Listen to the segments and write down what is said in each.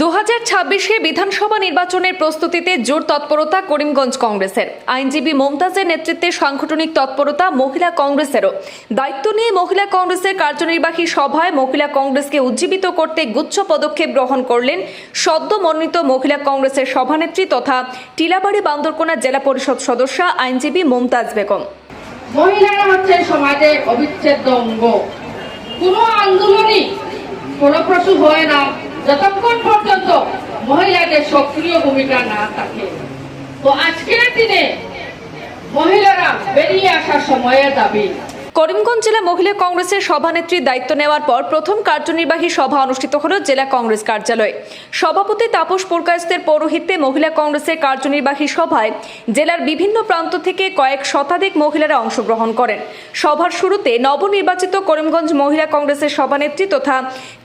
দু হাজার ছাব্বিশে বিধানসভা নির্বাচনের প্রস্তুতিতে জোর তৎপরতা করিমগঞ্জ কংগ্রেসের। আইনজীবী মমতাজের নেতৃত্বে সাংগঠনিক তৎপরতা মহিলা কংগ্রেসেরও। দায়িত্ব নিয়ে মহিলা কংগ্রেসের কার্যনির্বাহী সভায় মহিলা কংগ্রেসকে উজ্জীবিত করতে গুচ্ছ পদক্ষেপ গ্রহণ করলেন সদ্য মনোনীত মহিলা কংগ্রেসের সভানেত্রী তথা টিলাবাড়ি বান্দরকোনা জেলা পরিষদ সদস্য আইনজীবী মমতাজ বেগম। মহিলারা অবিচ্ছেদ্য অঙ্গ। কোনো আন্দোলনই ফলপ্রসূ হয় না। যতক্ষণ পর্যন্ত মহিলাদের সক্রিয় ভূমিকা না থাকে। তো আজকের দিনে মহিলারা বেরিয়ে আসার সময়ের দাবি। করিমগঞ্জ জেলা মহিলা কংগ্রেসের সভানেত্রীর দায়িত্ব নেওয়ার পর প্রথম কার্যনির্বাহী সভা অনুষ্ঠিত হল জেলা কংগ্রেস কার্যালয়ে। সভাপতি তাপস পুরকায়স্তের পৌরোহিত্যে মহিলা কংগ্রেসের কার্যনির্বাহী সভায় জেলার বিভিন্ন প্রান্ত থেকে কয়েক শতাধিক মহিলারা অংশগ্রহণ করেন। সভার শুরুতে নবনির্বাচিত করিমগঞ্জ মহিলা কংগ্রেসের সভানেত্রী তথা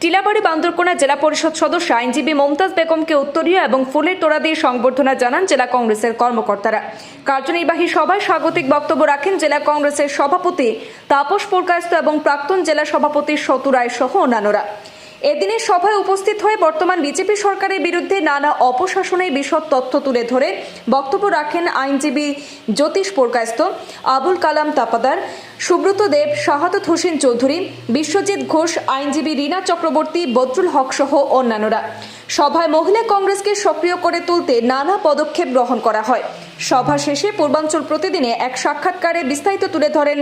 টিলাবাড়ি বান্দরকোনা জেলা পরিষদ সদস্য আইনজীবী মমতাজ বেগমকে উত্তরীয় এবং ফুলের তোড়া দিয়ে সংবর্ধনা জানান জেলা কংগ্রেসের কর্মকর্তারা। কার্যনির্বাহী সভায় স্বাগতিক বক্তব্য রাখেন জেলা কংগ্রেসের সভাপতি তাপস পুরকায়স্ত এবং প্রাক্তন জেলা সভাপতি সতু রায় সহ অন্যান্যরা। এদিনের সভায় উপস্থিত হয়ে বর্তমান বিজেপি সরকারের বিরুদ্ধে নানা অপশাসনের বিশদ তথ্য তুলে ধরে বক্তব্য রাখেন আইনজীবী জ্যোতিষ পুরকায়স্ত আবুল কালাম তাপাদার, সুব্রত দেব শাহাদত হোসেন চৌধুরী, বিশ্বজিৎ ঘোষ, আইনজীবী রীনা চক্রবর্তী, বদরুল হক সহ অন্যান্যরা। সভায় মহিলা কংগ্রেসকে সক্রিয় করে তুলতে নানা পদক্ষেপ গ্রহণ করা হয়। সভা শেষে পূর্বাঞ্চল প্রতিদিনে এক সাক্ষাৎকারে বিস্তারিত তুলে ধরেন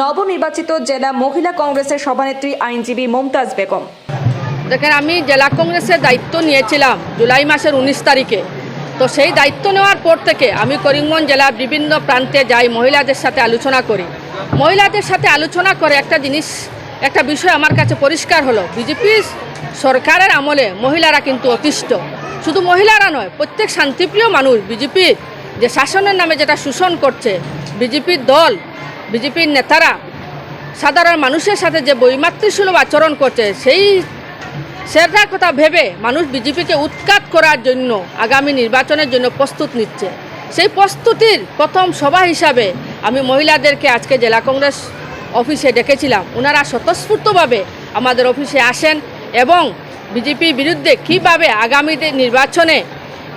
নবনির্বাচিত জেলা মহিলা কংগ্রেসের সভানেত্রী আইনজীবী মমতাজ বেগম। দেখেন, আমি জেলা কংগ্রেসের দায়িত্ব নিয়েছিলাম জুলাই মাসের উনিশ তারিখে। তো সেই দায়িত্ব নেওয়ার পর থেকে আমি করিমগঞ্জ জেলার বিভিন্ন প্রান্তে যাই মহিলাদের সাথে আলোচনা করি। মহিলাদের সাথে আলোচনা করে একটা জিনিস, একটা বিষয় আমার কাছে পরিষ্কার হলো। বিজেপি সরকারের আমলে মহিলারা কিন্তু অতিষ্ঠ। শুধু মহিলারা নয়, প্রত্যেক শান্তিপ্রিয় মানুষ বিজেপি যে শাসনের নামে যেটা শোষণ করছে বিজেপির দল, বিজেপির নেতারা, সাধারণ মানুষের সাথে যে বৈমাতৃসুলভ আচরণ করছে, সেই সেটার কথা ভেবে মানুষ বিজেপিকে উৎখাত করার জন্য আগামী নির্বাচনের জন্য প্রস্তুত নিচ্ছে। সেই প্রস্তুতির প্রথম সভা হিসাবে আমি মহিলাদেরকে আজকে জেলা কংগ্রেস অফিসে ডেকেছিলাম। ওনারা স্বতঃস্ফূর্তভাবে আমাদের অফিসে আসেন এবং বিজেপির বিরুদ্ধে কীভাবে আগামী দি- নির্বাচনে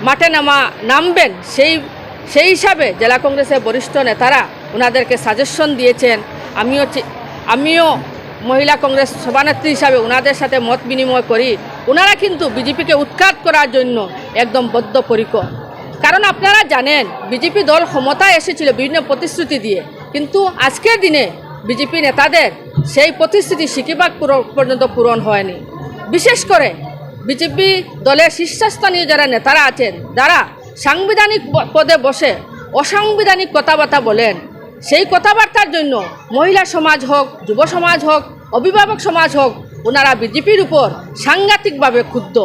মাঠে নামা নামবেন, সেই সেই হিসাবে জেলা কংগ্রেসের বরিষ্ঠ নেতারা ওনাদেরকে সাজেশন দিয়েছেন। আমিও আমিও মহিলা কংগ্রেস সভানেত্রী হিসাবে ওনাদের সাথে মত বিনিময় করি। ওনারা কিন্তু বিজেপিকে উৎখাত করার জন্য একদম বদ্ধপরিকর। কারণ আপনারা জানেন, বিজেপি দল ক্ষমতায় এসেছিল বিভিন্ন প্রতিশ্রুতি দিয়ে। কিন্তু আজকের দিনে বিজেপি নেতাদের সেই প্রতিশ্রুতি সিকিবাগ পর্যন্ত পূরণ হয়নি। বিশেষ করে বিজেপি দলের শীর্ষস্থানীয় যারা নেতারা আছেন, যারা সাংবিধানিক পদে বসে অসাংবিধানিক কথাবার্তা বলেন। সেই কথাবার্তার জন্য মহিলা সমাজ হোক, যুব সমাজ হোক, অভিভাবক সমাজ হোক, ওনারা বিজেপির উপর সাংঘাতিকভাবে ক্ষুব্ধ।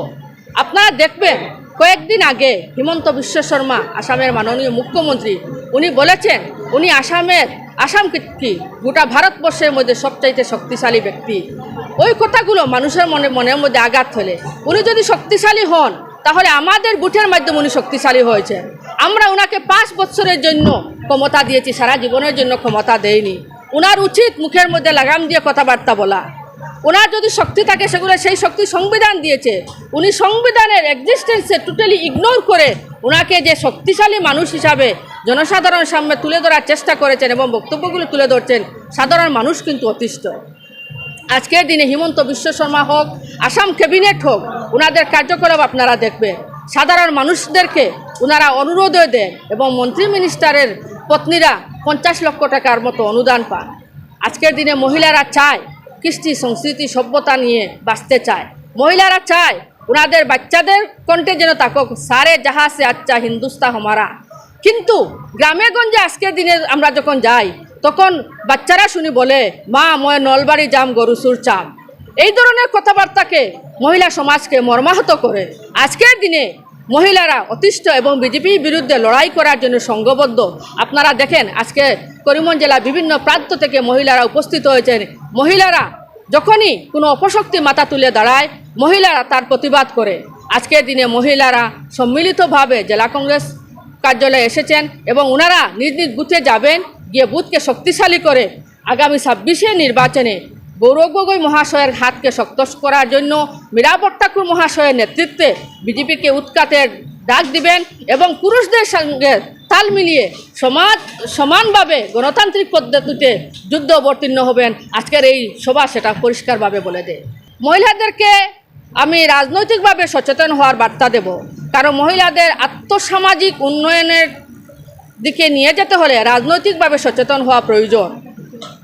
আপনারা দেখবেন, কয়েকদিন আগে হিমন্ত বিশ্ব শর্মা, আসামের মাননীয় মুখ্যমন্ত্রী, উনি বলেছেন, উনি আসামের, আসাম কি গোটা ভারতবর্ষের মধ্যে সবচাইতে শক্তিশালী ব্যক্তি। ওই কথাগুলো মানুষের মনে, মনের মধ্যে আঘাত হলে উনি যদি শক্তিশালী হন তাহলে আমাদের বুথের মাধ্যমে উনি শক্তিশালী হয়েছেন আমরা ওনাকে পাঁচ বছরের জন্য ক্ষমতা দিয়েছি, সারা জীবনের জন্য ক্ষমতা দেয়নি ওনার উচিত মুখের মধ্যে লাগাম দিয়ে কথাবার্তা বলা। ওনার যদি শক্তি থাকে, সেগুলো সেই শক্তি সংবিধান দিয়েছে। উনি সংবিধানের এক্সিস্টেন্সে টোটালি ইগনোর করে ওনাকে যে শক্তিশালী মানুষ হিসাবে জনসাধারণের সামনে তুলে ধরার চেষ্টা করেছেন এবং বক্তব্যগুলো তুলে ধরছেন, সাধারণ মানুষ কিন্তু অতিষ্ঠ। আজকের দিনে হিমন্ত বিশ্ব শর্মা হোক, আসাম ক্যাবিনেট হোক ওনাদের কার্যকলাপ আপনারা দেখবেন। সাধারণ মানুষদেরকে ওনারা অনুরোধও দেন এবং মন্ত্রী মিনিস্টারের পত্নীরা পঞ্চাশ লক্ষ টাকার মতো অনুদান পান। আজকের দিনে মহিলারা চায় কৃষ্টি সংস্কৃতি সভ্যতা নিয়ে বাঁচতে চায়। মহিলারা চায় ওনাদের বাচ্চাদের কণ্ঠে যেন থাকুক সারে সে আচ্ছা হিন্দুস্তা হমারা। কিন্তু গ্রামে গঞ্জে আজকের দিনে আমরা যখন যাই তখন বাচ্চারা শুনি বলে, মা, মই নলবাড়ি যাম গরুসুর চাম। এই ধরনের কথাবার্তাকে মহিলা সমাজকে মর্মাহত করে আজকের দিনে মহিলারা অতিষ্ঠ এবং বিজেপির বিরুদ্ধে লড়াই করার জন্য সংঘবদ্ধ। আপনারা দেখেন, আজকে করিমগঞ্জ জেলার বিভিন্ন প্রান্ত থেকে মহিলারা উপস্থিত হয়েছেন। মহিলারা যখনই কোনো অপশক্তি মাথা তুলে দাঁড়ায়, মহিলারা তার প্রতিবাদ করে। আজকের দিনে মহিলারা সম্মিলিতভাবে জেলা কংগ্রেস কার্যালয়ে এসেছেন এবং ওনারা নিজ নিজ বুথে যাবেন। গিয়ে বুথকে শক্তিশালী করে আগামী ছাব্বিশে নির্বাচনে গৌরব গগৈ মহাশয়ের হাতকে শক্ত করার জন্য মীরাবর ঠাকুর মহাশয়ের নেতৃত্বে বিজেপিকে উৎকাতের ডাক দিবেন এবং পুরুষদের সঙ্গে তাল মিলিয়ে সমাজ, সমানভাবে গণতান্ত্রিক পদ্ধতিতে যুদ্ধ অবতীর্ণ হবেন। আজকের এই সভা সেটা পরিষ্কারভাবে বলে দেয়। মহিলাদেরকে আমি রাজনৈতিকভাবে সচেতন হওয়ার বার্তা দেব। কারণ মহিলাদের আত্মসামাজিক উন্নয়নের দিকে নিয়ে যেতে হলে রাজনৈতিকভাবে সচেতন হওয়া প্রয়োজন।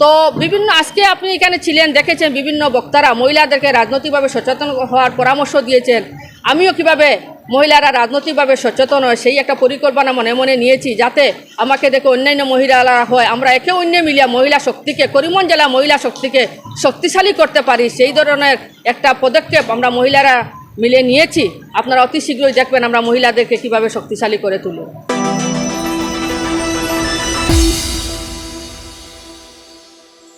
তো বিভিন্ন, আজকে আপনি এখানে ছিলেন, দেখেছেন বিভিন্ন বক্তারা, মহিলাদেরকে রাজনৈতিকভাবে সচেতন হওয়ার পরামর্শ দিয়েছেন। আমিও কীভাবে মহিলারা রাজনৈতিকভাবে সচেতন হয়, সেই একটা পরিকল্পনা মনে মনে নিয়েছি, যাতে আমাকে দেখে অন্যান্য মহিলারা হয়। আমরা একে অন্য মিলিয়া মহিলা শক্তিকে, করিমগঞ্জ জেলা মহিলা শক্তিকে শক্তিশালী করতে পারি, সেই ধরনের একটা পদক্ষেপ আমরা মহিলারা মিলে নিয়েছি। আপনারা অতি শীঘ্রই দেখবেন আমরা মহিলাদেরকে কীভাবে শক্তিশালী করে তুলি